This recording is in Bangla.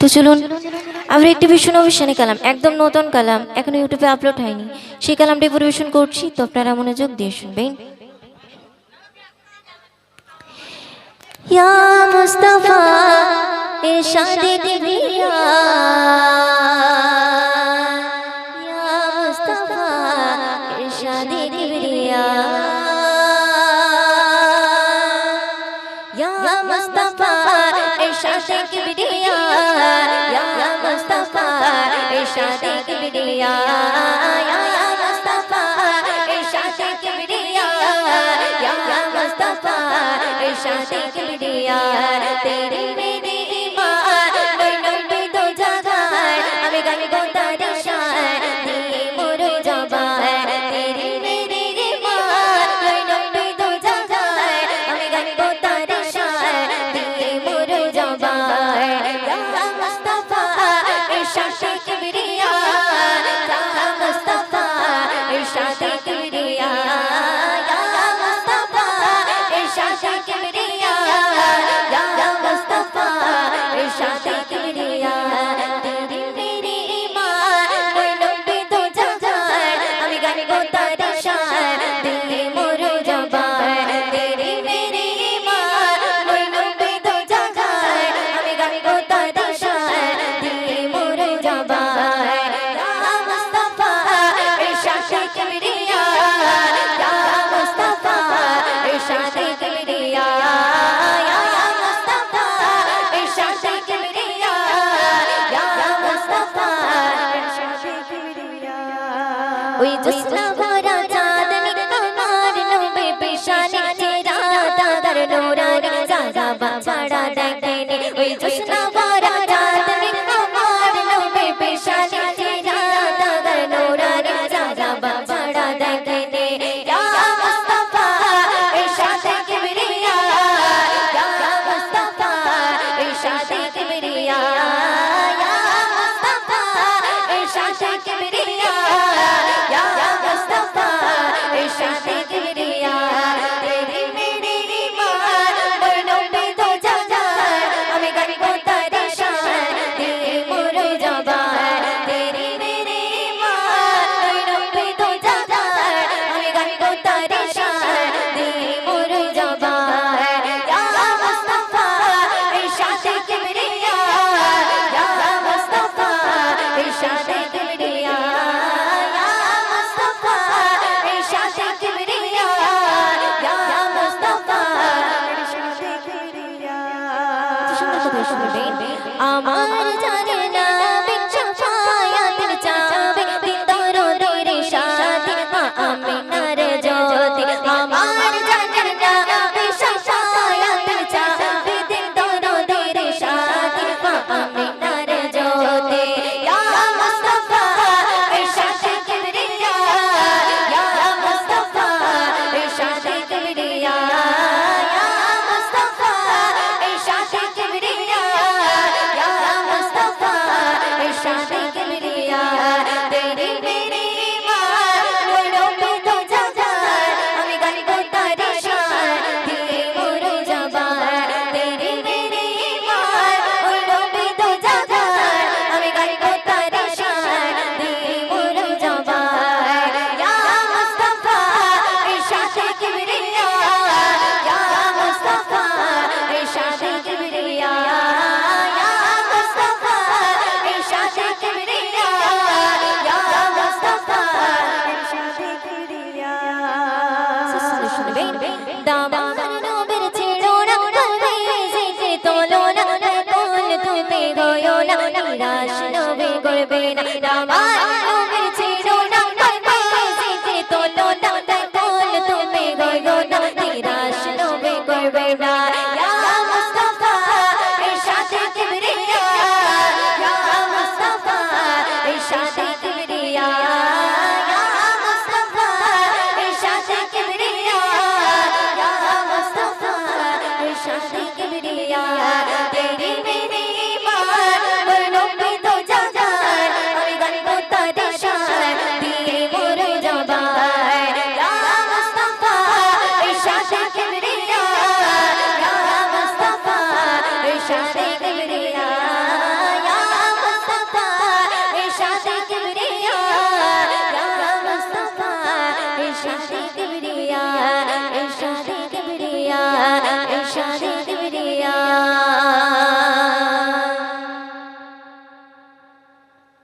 তো চলুন, আমরা একটি ভীষণ অভিশানে কালাম, একদম নতুন কালাম, এখনও ইউটিউবে আপলোড হয়নি। সেই কালামটি পরিবেশন করছি, তো আপনারা মনোযোগ দিয়ে শুনবেন। ইয়া মুস্তাফা, এরশাদে দিবিয়া ইয়া মুস্তাফা দিবিয়া কিবরিয়া ইয়া মুস্তাফা ইরশাদ কিবরিয়া ইয়া মুস্তাফা ইরশাদ কিবরিয়া তেরে মেরে ওই জোসনা ভরা চাঁদনি আমার নবে পেশানি চেরা দাদার নোরানি সাজা বাছাড়া দেখেনি। ওই জোসনা ভরা থাকবে আমার শুনবে? দামার নবের ছেড়ো না, তবে যেতে তোলো না কোন তুতে গয়ো না, নিরাশ নবে করবে না দামার